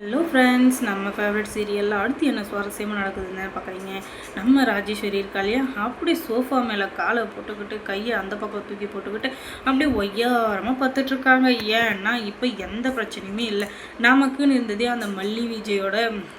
Hello friends நம்ம favourite சீரியலில் அடுத்து என்ன சுவாரஸ்யமாக நடக்குதுன்னு பார்க்குறீங்க. நம்ம ராஜேஸ்வரி இருக்கா இல்லையா? அப்படியே சோஃபா மேலே காலை போட்டுக்கிட்டு கையை அந்த பக்கம் தூக்கி போட்டுக்கிட்டு அப்படியே ஒய்யாரமாக பார்த்துட்ருக்காங்க. ஏன்னா இப்போ எந்த பிரச்சனையுமே இல்லை. நமக்குன்னு இருந்ததே அந்த மல்லி விஜயோட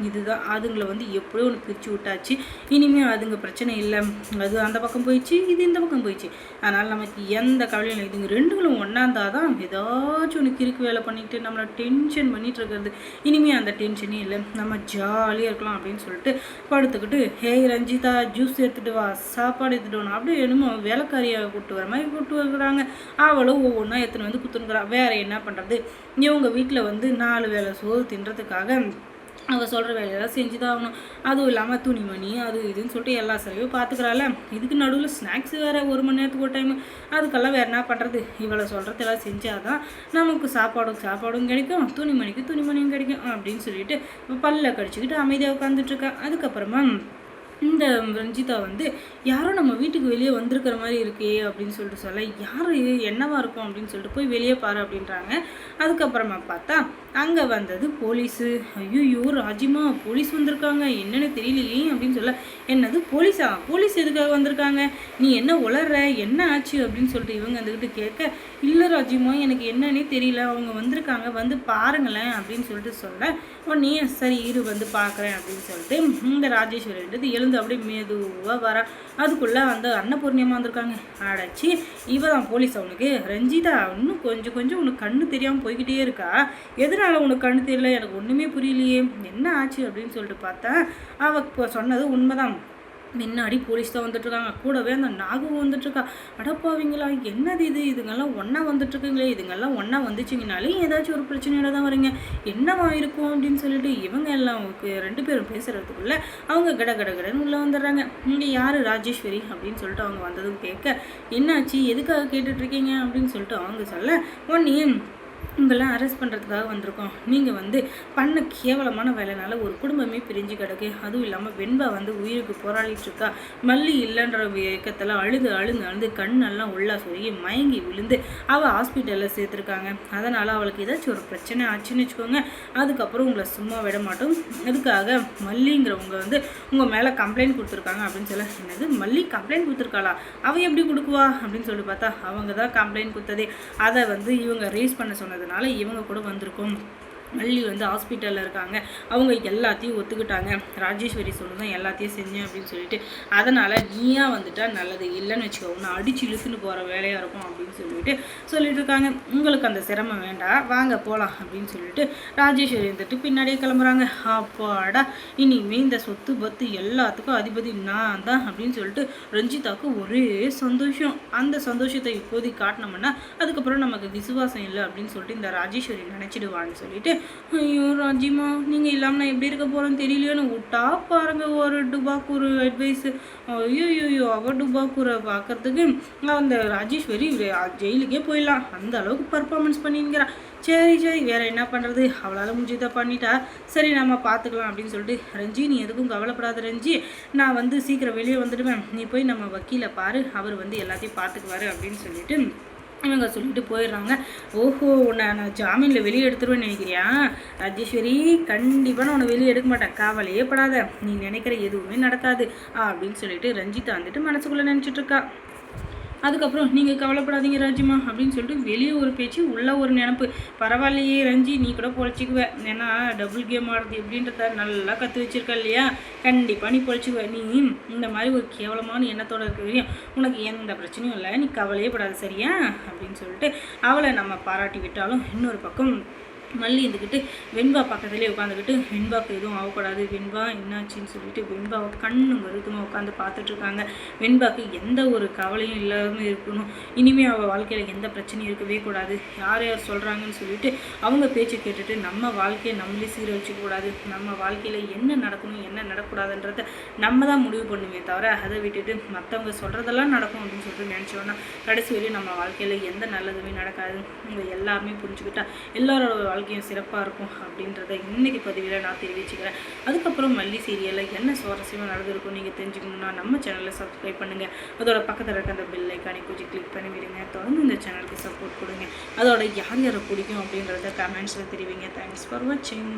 இதுதான். அதுங்களை வந்து எப்படியோ ஒன்று பிரித்து விட்டாச்சு. இனிமேல் அதுங்க பிரச்சனை இல்லை. அது அந்த பக்கம் போயிடுச்சு இது இந்த பக்கம் போயிடுச்சு. அதனால் நமக்கு எந்த கவலையும் இல்லை. இதுங்க ரெண்டுகளும் ஒன்றா இருந்தால் தான் ஏதாச்சும் ஒன்று கிறுக்கு வேலை பண்ணிக்கிட்டு நம்மளை டென்ஷன் பண்ணிகிட்டு இருக்கிறது. இனிமேல் எதுவுமே அந்த டென்ஷனே இல்லை நம்ம ஜாலியாக இருக்கலாம் அப்படின்னு சொல்லிட்டு படுத்துக்கிட்டு ஹே ரஞ்சிதா ஜூஸ் எடுத்துகிட்டு வா சாப்பாடு எடுத்துகிட்டு வரணும் அப்படியே என்னமோ வேலைக்காரியாக கூப்பிட்டு வர மாதிரி கூப்பிட்டு வருகிறாங்க அவளும் ஒவ்வொன்றா எடுத்துன்னு வந்து குத்துனுக்குறான் வேறு என்ன பண்ணுறது இவங்க வீட்டில் வந்து நாலு வேலை சோறு தின்றதுக்காக அவள் சொல்கிற வேலையெல்லாம் செஞ்சு தான் ஆகணும். அதுவும் இல்லாமல் துணிமணி அது இதுன்னு சொல்லிட்டு எல்லா செலவையும் பார்த்துக்கிறாள் இதுக்கு நடுவில் ஸ்நாக்ஸ் வேறு ஒரு மணி நேரத்துக்கு ஒரு டைம் அதுக்கெல்லாம் வேறு என்ன பண்ணுறது இவளை சொல்கிறதெல்லாம் செஞ்சால் தான் நமக்கு சாப்பாடும் சாப்பாடும் கிடைக்கும் துணிமணிக்கு துணிமணியும் கிடைக்கும் அப்படின்னு சொல்லிட்டு பல்ல கடிச்சிக்கிட்டு அமைதியாக உட்காந்துட்ருக்கா அதுக்கப்புறமா இந்த ரஞ்சிதா வந்து யாரோ நம்ம வீட்டுக்கு வெளியே வந்திருக்கிற மாதிரி இருக்கே அப்படின்னு சொல்லிட்டு சொல்ல யார் என்னவா இருக்கும்? அப்படின்னு சொல்லிட்டு போய் வெளியே பாரு அப்படின்றாங்க. அதுக்கப்புறமா பார்த்தா அங்கே வந்தது போலீஸு. ஐயோ ராஜிமா போலீஸ் வந்திருக்காங்க. என்னென்னு தெரியலையே அப்படின்னு சொல்ல என்னது போலீஸா? போலீஸ் எதுக்காக வந்திருக்காங்க? நீ என்ன உளர்ற? என்ன ஆச்சு? அப்படின்னு சொல்லிட்டு இவங்க வந்துக்கிட்டு கேட்க இல்லை ராஜிமா எனக்கு என்னன்னே தெரியல. அவங்க வந்திருக்காங்க. வந்து பாருங்களேன் அப்படின்னு சொல்லிட்டு சொல்ல உடனே சரி இரு வந்து பார்க்குறேன் அப்படின்னு சொல்லிட்டு இந்த ராஜேஸ்வரின்றது எழு எழுந்து அப்படியே மெதுவாக வர. அதுக்குள்ளே வந்து அன்னபூர்ணியமாக வந்திருக்காங்க. அடைச்சி இவ தான் போலீஸ் அவனுக்கு. ரஞ்சிதா இன்னும் கொஞ்சம் கொஞ்சம் உனக்கு கண்ணு தெரியாமல் போய்கிட்டே இருக்கா. எதனால் உனக்கு கண்ணு தெரியல? எனக்கு ஒன்றுமே புரியலையே. என்ன ஆச்சு அப்படின்னு சொல்லிட்டு பார்த்தா அவள் சொன்னது உண்மைதான். முன்னாடி போலீஸ் தான் வந்துட்டுருக்காங்க. கூடவே அந்த நாகும் வந்துட்டுருக்கா. அடப்பாவீங்களா என்னது இது? இதுங்கெல்லாம் ஒன்றா வந்துட்டுருக்குங்களே. இதுங்கெல்லாம் ஒன்றா வந்துச்சிங்கனாலே ஏதாச்சும் ஒரு பிரச்சனையோட தான் வரீங்க. என்னவா இருக்கும் அப்படின்னு சொல்லிட்டு இவங்க எல்லாம் ரெண்டு பேரும் பேசுகிறதுக்குள்ளே அவங்க கட கட கடன்னு உள்ளே வந்துடுறாங்க. இங்கே யார் ராஜேஸ்வரி அப்படின்னு சொல்லிட்டு அவங்க வந்ததும் கேட்க என்னாச்சு? எதுக்காக கேட்டுட்ருக்கீங்க அப்படின்னு சொல்லிட்டு அவங்க சொல்ல ஒன்னே உங்களாம் அரெஸ்ட் பண்ணுறதுக்காக வந்திருக்கோம். நீங்கள் வந்து பண்ண கேவலமான வேலைனால ஒரு குடும்பமே பிரிஞ்சு கிடக்கு. அதுவும் இல்லாமல் வெண்பா வந்து உயிருக்கு போராடிட்டு இருக்கா மல்லி இல்லைன்ற இயக்கத்தில் அழுது அழுது அழுது கண்ணெல்லாம் உள்ளா சொல்லி மயங்கி விழுந்து அவள் ஹாஸ்பிட்டலில் சேர்த்துருக்காங்க. அதனால் அவளுக்கு ஏதாச்சும் ஒரு பிரச்சனை ஆச்சுன்னு வச்சுக்கோங்க. அதுக்கப்புறம் உங்களை சும்மா விட மாட்டோம். அதுக்காக மல்லிங்கிறவங்க வந்து உங்கள் மேலே கம்ப்ளைண்ட் கொடுத்துருக்காங்க அப்படின்னு சொல்ல என்னது? மல்லி கம்ப்ளைண்ட் கொடுத்துருக்காளா? அவள் எப்படி கொடுக்குவா? அப்படின்னு சொல்லி பார்த்தா அவங்க தான் கம்ப்ளைண்ட் கொடுத்ததே. அதை வந்து இவங்க ரேஸ் பண்ண சொன்னது சொன்னதுனால இவங்க கூட வந்திருக்கோம். மல்லி வந்து ஹாஸ்பிட்டலில் இருக்காங்க. அவங்க எல்லாத்தையும் ஒத்துக்கிட்டாங்க. ராஜேஸ்வரி சொல்லுதான் எல்லாத்தையும் செஞ்சேன் அப்படின்னு சொல்லிட்டு அதனால் நீயா வந்துட்டா நல்லது. இல்லைன்னு வச்சுக்கோ உன்னை அடிச்சு இழுத்துன்னு போகிற வேலையாக இருக்கும் அப்படின்னு சொல்லிட்டு சொல்லிட்டு இருக்காங்க. உங்களுக்கு அந்த சிரமம் வேண்டாம். வாங்க போகலாம் அப்படின்னு சொல்லிட்டு ராஜேஸ்வரி வந்துட்டு பின்னாடியே கிளம்புறாங்க. அப்பாடா இனிமேல் இந்த சொத்து பத்து எல்லாத்துக்கும் அதிபதி நான் தான் அப்படின்னு சொல்லிட்டு ரஞ்சிதாவுக்கு ஒரே சந்தோஷம். அந்த சந்தோஷத்தை இப்போதைக்கு காட்டினோம்னா அதுக்கப்புறம் நமக்கு விசுவாசம் இல்லை அப்படின்னு சொல்லிட்டு இந்த ராஜேஸ்வரி நினச்சிடுவான்னு சொல்லிட்டு ஐயோ ராஜிமா நீங்கள் இல்லாமல் நான் எப்படி இருக்க போகிறேன்னு தெரியலையோன்னு விட்டா பாருங்க ஒரு டுபாக்கூர் அட்வைஸு ஐயோ ஐயோ அவள் டுபாக்கூரை பார்க்கறதுக்கு அந்த ராஜேஸ்வரி ஜெயிலுக்கே போயிடலாம். அந்த அளவுக்கு பர்ஃபார்மன்ஸ் பண்ணிங்கிறான் சரி சரி வேறு என்ன பண்ணுறது அவளால் முடிஞ்சதை பண்ணிட்டா. சரி நம்ம பார்த்துக்கலாம் அப்படின்னு சொல்லிட்டு ரஞ்சி நீ எதுக்கும் கவலைப்படாத ரஞ்சி. நான் வந்து சீக்கிரம் வெளியே வந்துடுவேன். நீ போய் நம்ம வக்கீலை பாரு. அவர் வந்து எல்லாத்தையும் பார்த்துக்குவாரு அப்படின்னு சொல்லிட்டு இவங்க சொல்லிட்டு போயிடுறாங்க. ஓஹோ உன்னை நான் ஜாமீனில் வெளியே எடுத்துருவேன்னு நினைக்கிறியா? ராஜேஸ்வரி கண்டிப்பாக நான் உன்னை வெளியே எடுக்க மாட்டேன். காவலையே படாத. நீ நினைக்கிற எதுவுமே நடக்காது. அப்படின்னு சொல்லிட்டு ரஞ்சிதா வந்துட்டு மனசுக்குள்ளே நினச்சிட்ருக்கா அதுக்கப்புறம் நீங்கள் கவலைப்படாதீங்க ராஜிமா அப்படின்னு சொல்லிட்டு வெளியே ஒரு பேச்சு உள்ள ஒரு நினப்பு. பரவாயில்லையே ரஞ்சி நீ கூட பொழைச்சிக்குவேன் ஏன்னா டபுள் கேம் ஆடுறது எப்படின்றத நல்லா கற்று வச்சிருக்க இல்லையா? கண்டிப்பாக நீ பொழைச்சிக்குவேன் நீ இந்த மாதிரி ஒரு கேவலமான எண்ணத்தோட இருக்கிற உனக்கு எந்த பிரச்சனையும் இல்லை. நீ கவலையே படாது சரியா? அப்படின்னு சொல்லிட்டு அவளை நம்ம பாராட்டி விட்டாலும் இன்னொரு பக்கம் மல்லி இருந்துக்கிட்டு வெண்பா பக்கத்துலேயே உட்காந்துக்கிட்டு வெண்பாவுக்கு எதுவும் ஆகக்கூடாது வெண்பா என்னாச்சுன்னு சொல்லிட்டு வெண்பாவை கண்ணு மருத்துவமாக உட்காந்து பார்த்துட்ருக்காங்க வெண்பாவுக்கு எந்த ஒரு கவலையும் இல்லாமல் இருக்கணும். இனிமேல் அவள் வாழ்க்கையில் எந்த பிரச்சனையும் இருக்கவே கூடாது. யார் யார் சொல்கிறாங்கன்னு சொல்லிட்டு அவங்க பேச்சு கேட்டுட்டு நம்ம வாழ்க்கையை நம்மளே சீரழிச்சிக்கூடாது நம்ம வாழ்க்கையில் என்ன நடக்கணும் என்ன நடக்கூடாதுன்றத நம்ம தான் முடிவு பண்ணுமே தவிர அதை விட்டுட்டு மற்றவங்க சொல்கிறதெல்லாம் நடக்கும் அப்படின்னு சொல்லிட்டு நினச்சோன்னா கடைசி வரையும் நம்ம வாழ்க்கையில் எந்த நல்லதுமே நடக்காது. இவங்க எல்லாருமே புரிஞ்சுக்கிட்டா எல்லாரோட வாழ்க்கையும் சிறப்பாக இருக்கும் அப்படின்றத இன்றைக்கி பதிவில் நான் தெரிவிச்சுக்கிறேன். அதுக்கப்புறம் மல்லி சீரியலில் என்ன சுவாரஸ்யமாக நடந்திருக்கும் நீங்கள் தெரிஞ்சுக்கணுன்னா நம்ம சேனலில் சப்ஸ்கிரைப் பண்ணுங்கள் அதோட பக்கத்தில் இருக்க அந்த பெல் ஐக்கானை கொஞ்சம் கிளிக் பண்ணி விடுங்க தொடர்ந்து இந்த சேனலுக்கு சப்போர்ட் கொடுங்க. அதோட யார் யாரை பிடிக்கும் அப்படின்றத கமெண்ட்ஸில் தெரிவிங்க. தேங்க்ஸ் ஃபார் வாட்சிங்